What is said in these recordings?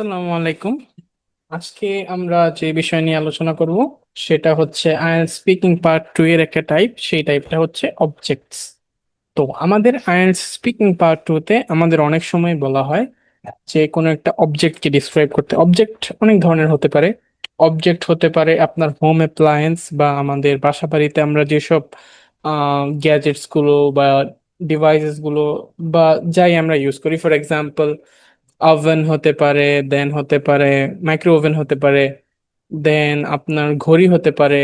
আসসালামু আলাইকুম। আজকে আমরা যে বিষয় নিয়ে আলোচনা করব, সেটা হচ্ছে আইএলটিএস স্পিকিং পার্ট টু এর একটা টাইপ সেই টাইপটা হচ্ছে অবজেক্টস তো আমাদের আইএলটিএস স্পিকিং পার্ট টু তে আমাদের অনেক সময় বলা হয় যে কোনো একটা অবজেক্টকে ডিসক্রাইব করতে। অবজেক্ট অনেক ধরনের হতে পারে। অবজেক্ট হতে পারে আপনার হোম অ্যাপ্লায়েন্স বা আমাদের বাসা বাড়িতে আমরা যেসব গ্যাজেটসগুলো বা ডিভাইসেসগুলো বা যাই আমরা ইউজ করি। ফর এক্সাম্পল ওভেন হতে পারে দেন হতে পারে মাইক্রো ওভেন হতে পারে দেন আপনার ঘড়ি হতে পারে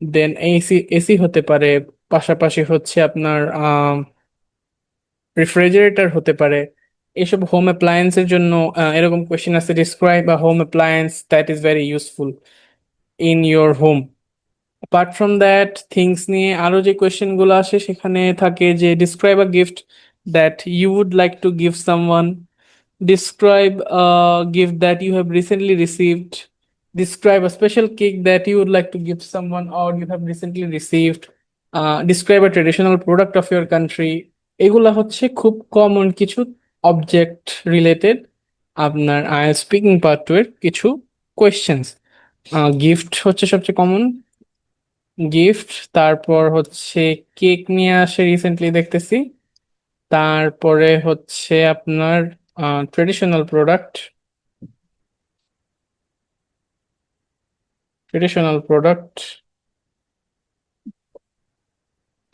দেন এসি এসি হতে পারে, পাশাপাশি হচ্ছে আপনার রেফ্রিজারেটর হতে পারে। এইসব হোম অ্যাপ্লায়েন্সের জন্য এরকম কোয়েশ্চেন আছে describe a home appliance that is very useful in your home apart from that things নিয়ে আরও যে কোয়েশ্চেনগুলো আসে, সেখানে থাকে যে describe a gift that you would like to give someone describe a gift that you have recently received describe a special cake that you would like to give someone or you have recently received uh, describe a traditional product of your country এগুলা হচ্ছে খুব common কিছু object related আপনার I speaking part two এর কিছু questions gift হচ্ছে সবচেয়ে common gift তারপর হচ্ছে কেক নিয়ে আসে রিসেন্টলি দেখতেছি তারপরে হচ্ছে আপনার traditional product traditional product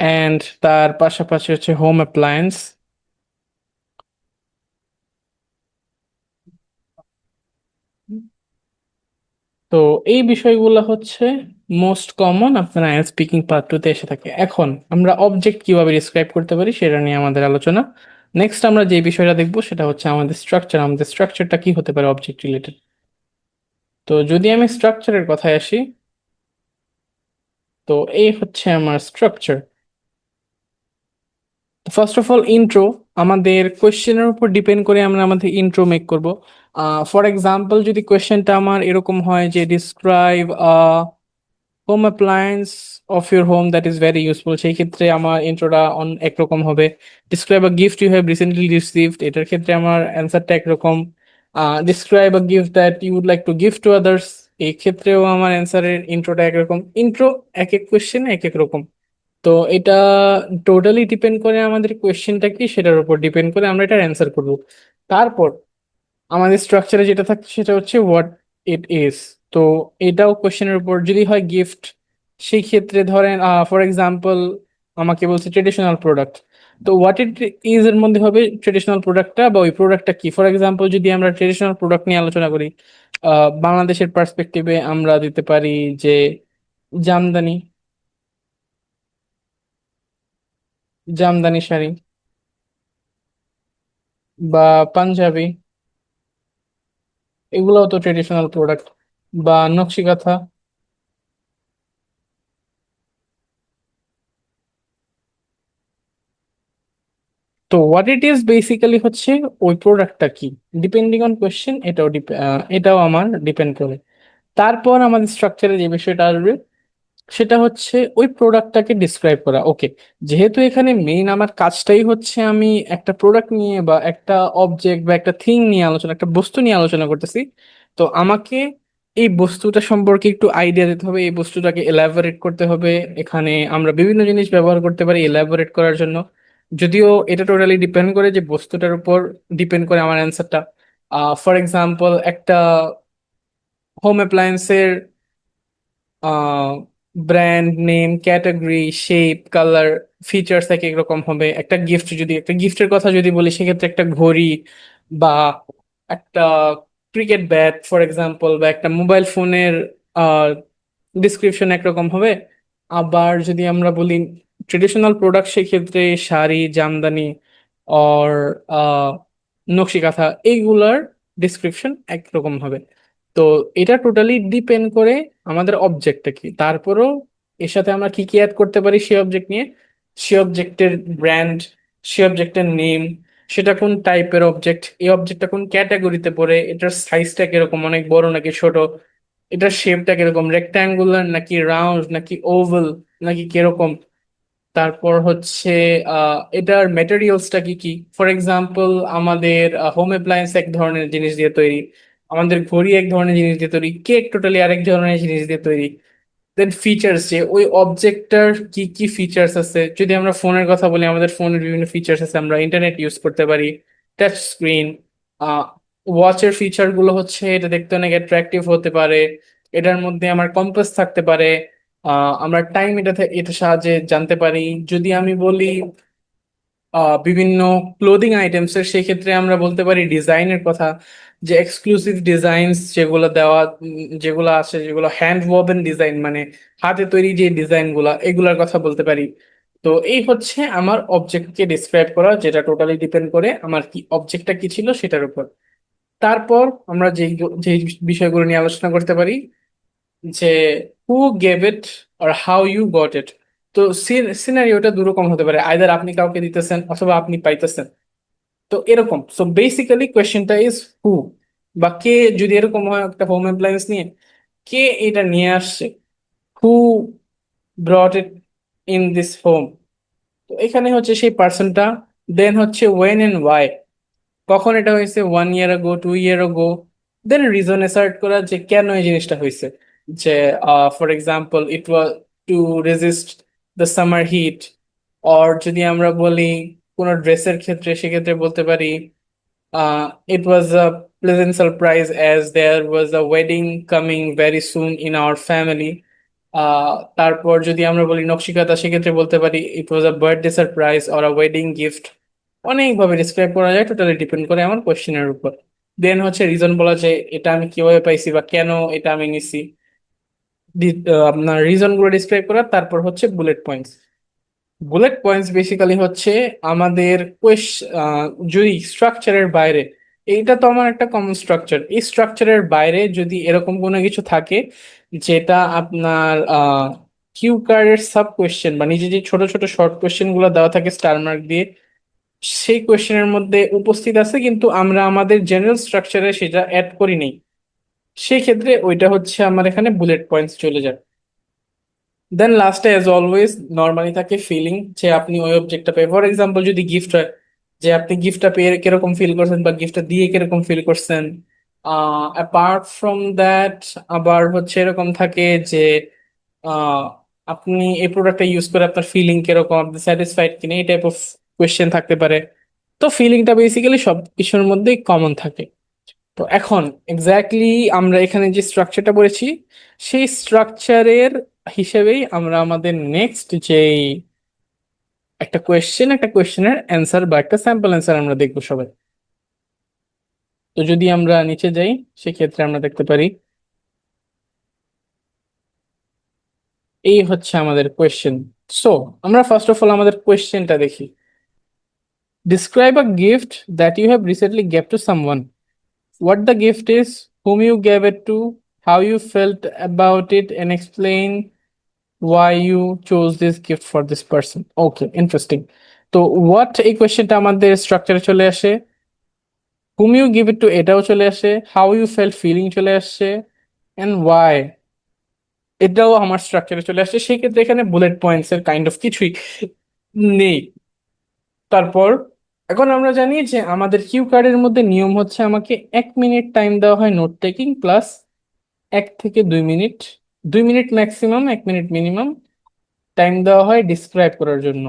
and তার পাশাপাশি হচ্ছে হোম অ্যাপ্লায়েন্স তো এই বিষয়গুলো হচ্ছে মোস্ট কমন আপনার আইএলটিএস স্পিকিং পার্ট টু তে এসে থাকে। এখন আমরা অবজেক্ট কীভাবে ডিসক্রাইব করতে পারি সেটা নিয়ে আমাদের আলোচনা। নেক্সট আমরা যে বিষয়টা দেখব সেটা হচ্ছে আমাদের স্ট্রাকচার আমাদের স্ট্রাকচারটা কি হতে পারে অবজেক্ট রিলেটেড তো যদি আমি স্ট্রাকচারের কথায় আসি, তো এই হচ্ছে আমার structure first of all intro আমাদের কোয়েশ্চেনের উপর ডিপেন্ড করে আমরা আমাদের ইন্ট্রো মেক করব. ফর এক্সাম্পল যদি কোয়েশ্চেনটা আমার এরকম হয় যে describe home appliance of your home that is very useful সেই ক্ষেত্রে আমার ইন্ট্রোটা অন একরকম হবে। Describe a gift you have recently received এটার ক্ষেত্রে আমার অ্যান্সারটা একরকম। Describe a gift that you would like to gift to others এই ক্ষেত্রেও আমার অ্যান্সারের ইন্ট্রোটা একরকম। ইন্ট্রো এক এক কোয়েশ্চেন এক এক রকম। তো এটা টোটালি ডিপেন্ড করে আমাদের কোয়েশ্চেনটা কি, সেটার উপর ডিপেন্ড করে আমরা এটার অ্যান্সার করব। তারপর আমাদের স্ট্রাকচারে যেটা থাকছে সেটা হচ্ছে হোয়াট ইট ইজ তো এটাও কোয়েশ্চেনের উপর যদি হয় গিফট সেই ক্ষেত্রে ধরেন ফর এক্সাম্পল আমাকে বলছে ট্রেডিশনাল প্রোডাক্ট তো হোয়াট ইট ইজ এর মধ্যে হবে ট্রেডিশনাল প্রোডাক্টটা বা ওই প্রোডাক্টটা কি? ফর এক্সাম্পল যদি আমরা ট্রেডিশনাল প্রোডাক্ট নিয়ে আলোচনা করি বাংলাদেশের পার্সপেক্টিভে আমরা দিতে পারি যে জামদানি। জামদানি শাড়ি বা পাঞ্জাবি। এগুলোও তো ট্রেডিশনাল প্রোডাক্ট বা নকশি কাঁথা। তো হোয়াট ইট ইজ বেসিক্যালি হচ্ছে ওই প্রোডাক্টটা কি? ডিপেন্ডিং অন কোয়েশ্চেন এটাও এটাও আমার ডিপেন্ড করে। তারপর আমাদের স্ট্রাকচারে যে বিষয়টা আসবে, সেটা হচ্ছে ওই প্রোডাক্টটাকে ডিসক্রাইব করা। ওকে যেহেতু এখানে মেইন আমার কাজটাই হচ্ছে আমি একটা প্রোডাক্ট নিয়ে বা একটা অবজেক্ট বা একটা থিং নিয়ে আলোচনা, একটা বস্তু নিয়ে আলোচনা করতেছি, তো আমাকে এই বস্তুটা সম্পর্কে একটু আইডিয়া দিতে হবে, এই বস্তুটাকে এলাবোরেট করতে হবে। এখানে আমরা বিভিন্ন জিনিস ব্যবহার করতে পারি এলাবোরেট করার জন্য। যদিও এটা টোটালি ডিপেন্ড করে যে বস্তুটার উপর ডিপেন্ড করে আমার অ্যান্সারটা ফর এক্সাম্পল একটা home অ্যাপ্লায়েন্সের brand name category shape colour features এক এক রকম হবে। একটা গিফট যদি, একটা গিফটের কথা যদি বলি, সেক্ষেত্রে একটা ঘড়ি বা একটা ক্রিকেট ব্যাট ফর এক্সাম্পল বা একটা মোবাইল ফোনের ডিসক্রিপশন একরকম হবে। আবার যদি আমরা বলি ট্রেডিশনাল প্রোডাক্ট সেক্ষেত্রে শাড়ি, জামদানি অর নকশি কাঁথা এইগুলার ডিসক্রিপশন একরকম হবে। তো এটা টোটালি ডিপেন্ড করে আমাদের অবজেক্টটা কি। তারপরেও এর সাথে আমরা কি কি অ্যাড করতে পারি সেই অবজেক্ট নিয়ে? সেই অবজেক্টের ব্র্যান্ড সেই অবজেক্টের নেম সেটা কোন টাইপের অবজেক্ট এই অবজেক্টটা কোন ক্যাটাগরিতে পড়ে, এটার সাইজটা কীরকম, অনেক বড় নাকি ছোট, এটার শেপটা কীরকম রেক্ট্যাঙ্গুলার নাকি রাউন্ড নাকি ওভাল নাকি কীরকম তারপর হচ্ছে এটার ম্যাটেরিয়ালসটা কি কি? ফর এক্সাম্পল আমাদের হোম অ্যাপ্লায়েন্স এক ধরনের জিনিস দিয়ে তৈরি, আমাদের ঘড়ি এক ধরনের জিনিস দিয়ে তৈরি কেক টোটালি আরেক ধরনের জিনিস দিয়ে তৈরি। দেন ফিচার্স যে, ওই অবজেক্টটার কি কি ফিচার্স আছে? যদি আমরা ফোনের কথা বলি, আমাদের ফোনের বিভিন্ন ফিচার্স আছে, আমরা ইন্টারনেট ইউজ করতে পারি টাচ স্ক্রিন ওয়াচের ফিচারগুলো হচ্ছে, এটা দেখতে অনেক অ্যাট্রাকটিভ হতে পারে, এটার মধ্যে আমার কম্পাস থাকতে পারে আমরা টাইম এটা এটা সাহায্যে জানতে পারি। যদি আমি বলি বিভিন্ন ক্লোদিং আইটেমস এর, সেক্ষেত্রে আমরা বলতে পারি ডিজাইনের কথা, যে এক্সক্লুসিভ ডিজাইনস যেগুলো দেওয়া যেগুলো আছে, যেগুলো হ্যান্ড ওভেন ডিজাইন মানে হাতে তৈরি যে ডিজাইনগুলা, এগুলার কথা বলতে পারি। তো এই হচ্ছে আমার অবজেক্টকে ডিসক্রাইব করা, যেটা টোটালি ডিপেন্ড করে আমার কি অবজেক্টটা কি ছিল সেটার উপর। তারপর আমরা যেই যে বিষয়গুলো নিয়ে আলোচনা করতে পারি, যে হু গেভ ইট আর হাউ ইউ গট ইট তো সিনারিওটা দুরকম হতে পারে। আইদার আপনি কাউকে দিতেছেন অথবা আপনি পাইতেছেন। তো এরকম। সো বেসিক্যালি কোয়েশ্চেনটা ইজ হু বা কে যদি এরকম হয় একটা হোম অ্যাপ্লায়েন্স নিয়ে, কে এটা নিয়ে আসছে? Who brought it in this home তো এখানে হচ্ছে সেই পার্সনটা দেন হচ্ছে ওয়েন এন্ড ওয়াই কখন এটা হয়েছে? ওয়ান ইয়ার আগো টু ইয়ার আগো দেন রিজন অ্যাসার্ট করা যে কেন এই জিনিসটা হয়েছে। যে for example it was to resist the summer heat or যদি আমরা বলি কোনো ড্রেসের ক্ষেত্রে, সেক্ষেত্রে বলতে পারি it was a pleasant surprise as there was a wedding coming very soon in our family তারপর যদি আমরা বলি নকশিকাতা, সেক্ষেত্রে বলতে পারি it was a birthday surprise or a wedding gift অনেকভাবে ডিসক্রাইব করা যায় টোটালি ডিপেন্ড করে আমার কোয়েশ্চেনের উপর। দেন হচ্ছে রিজন বলা যায় এটা আমি কীভাবে পাইছি বা কেন এটা আমি নিছি। আপনার রিজনগুলো ডিসক্রাইব করা, তারপর হচ্ছে bullet points bullet points basically হচ্ছে আমাদের যদি স্ট্রাকচারের বাইরে, এইটা তো আমার একটা কমন স্ট্রাকচার এই স্ট্রাকচারের বাইরে যদি এরকম কোনো কিছু থাকে, যেটা আপনার কিউ কার্ডের সাব কোয়েশ্চেন বা নিজে যে ছোট ছোট শর্ট কোয়েশ্চেনগুলো দেওয়া থাকে স্টার মার্ক দিয়ে, সেই কোয়েশ্চেনের মধ্যে উপস্থিত আছে, কিন্তু আমরা আমাদের জেনারেল স্ট্রাকচারে সেটা অ্যাড করি নেই। সেই ক্ষেত্রে ওইটা হচ্ছে আমার এখানে বুলেট পয়েন্টস চলে যায়। দেন লাস্টে অ্যাজ অলওয়েজ নর্মালি থাকে ফিলিং যে আপনি ওই অবজেক্টটা পেয়ে ফর এক্সাম্পল যদি গিফট হয়, যে আপনি গিফটটা পেয়ে কীরকম ফিল করছেন বা গিফটটা দিয়ে কীরকম ফিল করছেন অ্যাপার্ট ফ্রম দ্যাট আবার হচ্ছে এরকম থাকে যে আপনি এই প্রোডাক্টটা ইউজ করে আপনার ফিলিং কীরকম, আপনি স্যাটিসফাইড কিনা, এই টাইপ অফ কোয়েশ্চেন থাকতে পারে। তো ফিলিংটা বেসিক্যালি সব কিছুর মধ্যেই কমন থাকে। তো এখন এক্স্যাক্টলি আমরা এখানে যে স্ট্রাকচারটা বলেছি, সেই স্ট্রাকচারের হিসেবেই আমরা আমাদের নেক্সট যেই একটা কোয়েশ্চেন একটা কোয়েশ্চেনের অ্যান্সার বা একটা স্যাম্পল অ্যান্সার আমরা দেখব সবাই। তো যদি আমরা নিচে যাই, সেক্ষেত্রে আমরা দেখতে পারি, এই হচ্ছে আমাদের কোয়েশ্চেন সো আমরা ফার্স্ট অফ অল আমাদের কোয়েশ্চেনটা দেখি। Describe a gift that you have recently gave to someone what the gift is, whom you gave it to, how you felt about it, and explain why you chose this gift for this person. Okay, interesting. তো what এই কোয়েশ্চেনটা আমাদের স্ট্রাকচারে চলে আসে whom you give it to এটাও চলে আসে how you felt feeling চলে আসছে and why এটাও আমার স্ট্রাকচারে চলে আসছে সেই ক্ষেত্রে এখানে বুলেট পয়েন্টস এর কাইন্ড অফ কিছুই নেই তারপর এখন আমরা জানি যে আমাদের কিউ কার্ডের মধ্যে নিয়ম হচ্ছে আমাকে এক মিনিট টাইম দেওয়া হয় নোট টেকিং প্লাস এক থেকে দুই মিনিট দুই মিনিট ম্যাক্সিমাম, এক মিনিট মিনিমাম টাইম দেওয়া হয় ডিসক্রাইব করার জন্য।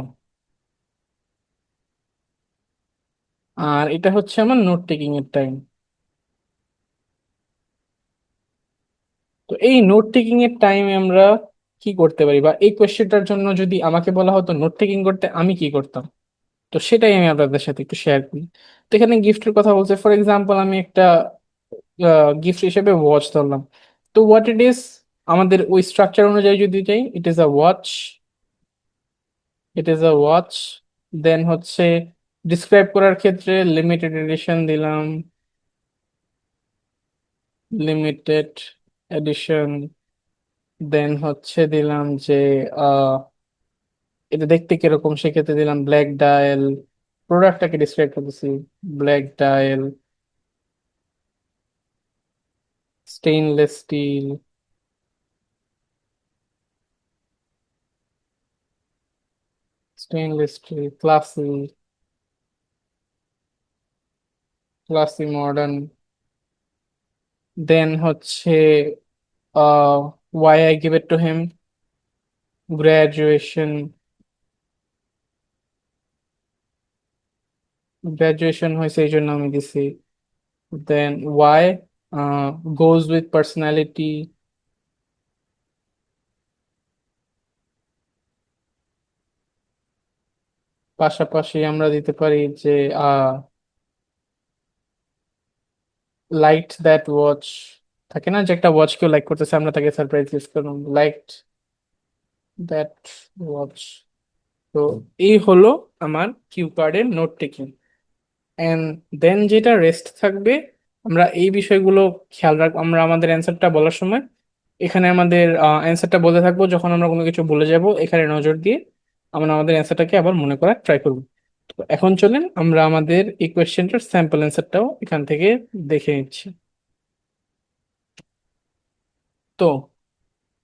আর এটা হচ্ছে আমার নোট টেকিং এর টাইম। তো এই নোট টেকিং এর টাইমে আমরা কি করতে পারি? বা এই কোয়েশ্চেনটার জন্য যদি আমাকে বলা হতো নোট টেকিং করতে আমি কি করতাম? তো সেটাই আমি আপনাদের সাথে একটু শেয়ার করি। তো এখানে গিফটের কথা বলছে। ফর এক্সাম্পল আমি একটা গিফট হিসেবে ওয়াচ ধরলাম। তো হোয়াট ইট ইজ আমাদের ওই স্ট্রাকচার অনুযায়ী যদি যাই it is a watch it is a watch then হচ্ছে ডিসক্রাইব করার ক্ষেত্রে লিমিটেড এডিশন দিলাম লিমিটেড এডিশন দেন হচ্ছে দিলাম যে আহ এটা দেখতে কীরকম? সেক্ষেত্রে দিলাম ব্ল্যাক ডায়াল প্রোডাক্টটাকে ডিসক্রাইব করতেছি black dial stainless steel stainless steel classy classy modern then হচ্ছে uh why I give it to him? Graduation হয়েছে, এই জন্য আমি দিছি। Then why goes with personality পাশাপাশি আমরা দিতে পারি যে লাইট দ্যাট ওয়াচ থাকে না যে একটা ওয়াচ কেউ লাইক করতেছে, আমরা তাকে সারপ্রাইজ গিফট করলাম। লাইট দ্যাট ওয়াচ তো এই হলো আমার কিউ কার্ডের নোট টেকিং অ্যান্ড দেন যেটা রেস্ট থাকবে, আমরা এই বিষয়গুলো খেয়াল রাখব আমরা আমাদের অ্যান্সারটা বলার সময়, এখানে আমাদের অ্যান্সারটা বলতে থাকব, যখন আমরা কোনো কিছু বলে যাব, এখানে নজর দিয়ে আমরা আমাদের অ্যান্সারটাকে আবার মনে করার ট্রাই করব। তো এখন চলেন, আমরা আমাদের এই কোয়েশ্চেনটার স্যাম্পল অ্যান্সারটাও এখান থেকে দেখে নিচ্ছি। তো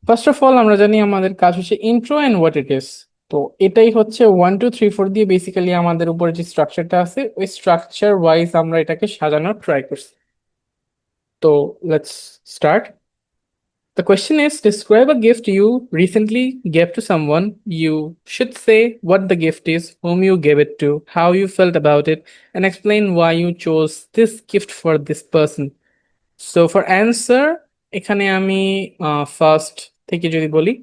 ফার্স্ট অফ অল আমরা জানি আমাদের কাজ হচ্ছে ইন্ট্রো অ্যান্ড ইট ইজ তো এটাই হচ্ছে ওয়ান টু থ্রি ফোর দিয়ে বেসিক্যালি আমাদের উপরে যে স্ট্রাকচারটা আছে ওই স্ট্রাকচার ওয়াইজ আমরা এটাকে সাজানোর ট্রাই করছি তো let's start The question is describe a gift you recently gave to someone. You should say what the gift is, whom you gave it to, how you felt about it, and explain why you chose this gift for this person. So for answer, এখানে আমি first থেকে যদি বলি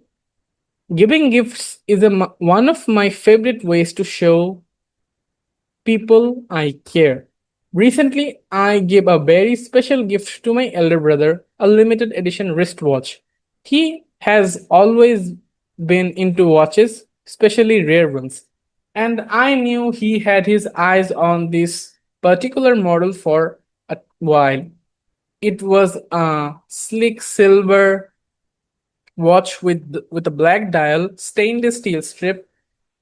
giving gifts is a, one of my favorite ways to show people I care. Recently, I gave a very special gift to my elder brother, a limited edition wristwatch. He has always been into watches, especially rare ones. And I knew he had his eyes on this particular model for a while. It was a sleek silver watch with with a black dial, stainless steel strip,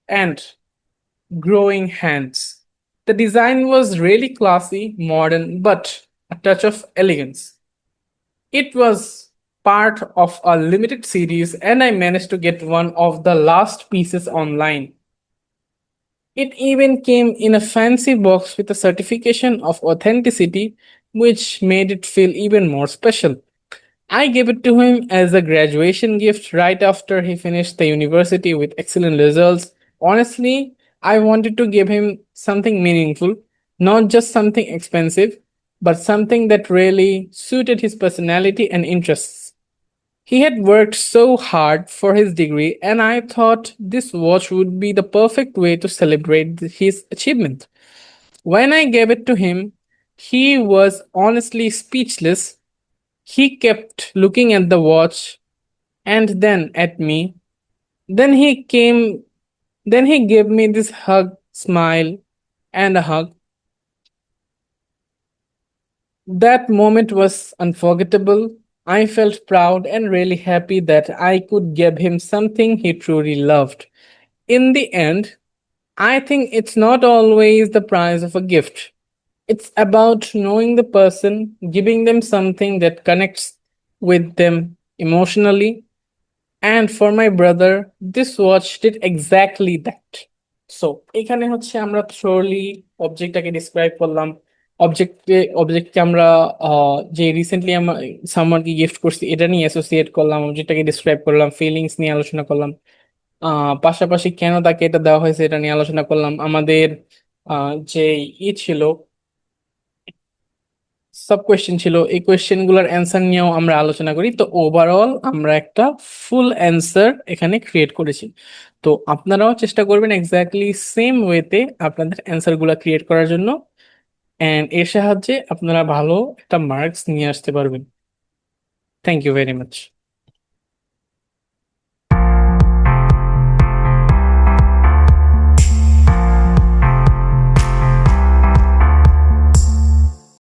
and growing hands. The design was really classy, modern, but a touch of elegance. It was part of a limited series, and I managed to get one of the last pieces online. It even came in a fancy box with a certification of authenticity, which made it feel even more special. I gave it to him as a graduation gift right after he finished the university with excellent results. Honestly, I wanted to give him something meaningful, not just something expensive, but something that really suited his personality and interests. He had worked so hard for his degree, and I thought this watch would be the perfect way to celebrate his achievement. When I gave it to him, he was honestly speechless. He kept looking at the watch and then at me. Then he came, then he gave me this hug, smile, and a hug. That moment was unforgettable. I felt proud and really happy that I could give him something he truly loved. In the end, I think it's not always the price of a gift. It's about knowing the person, giving them something that connects with them emotionally. And for my brother, this watch did exactly that. So এখানে হচ্ছে আমরা thoroughly অবজেক্টটাকে describe করলাম অবজেক্টে অবজেক্টকে আমরা যে recently আমরা সামওয়ানকে gift করছি এটা নিয়ে অ্যাসোসিয়েট করলাম অবজেক্টটাকে ডিসক্রাইব করলাম ফিলিংস নিয়ে আলোচনা করলাম পাশাপাশি কেন তাকে এটা দেওয়া হয়েছে এটা নিয়ে আলোচনা করলাম আমাদের যে ই ছিল সাব কোয়েশ্চেন ছিল, এই কোয়েশ্চেনগুলোর অ্যান্সার নিয়েও আমরা আলোচনা করি। তো ওভারঅল আমরা একটা ফুল অ্যান্সার এখানে ক্রিয়েট করেছি। তো আপনারাও চেষ্টা করবেন এক্স্যাক্টলি সেম ওয়েতে আপনাদের অ্যান্সারগুলো ক্রিয়েট করার জন্য। অ্যান্ড এর সাহায্যে আপনারা ভালো একটা মার্কস নিয়ে আসতে পারবেন। Thank you very much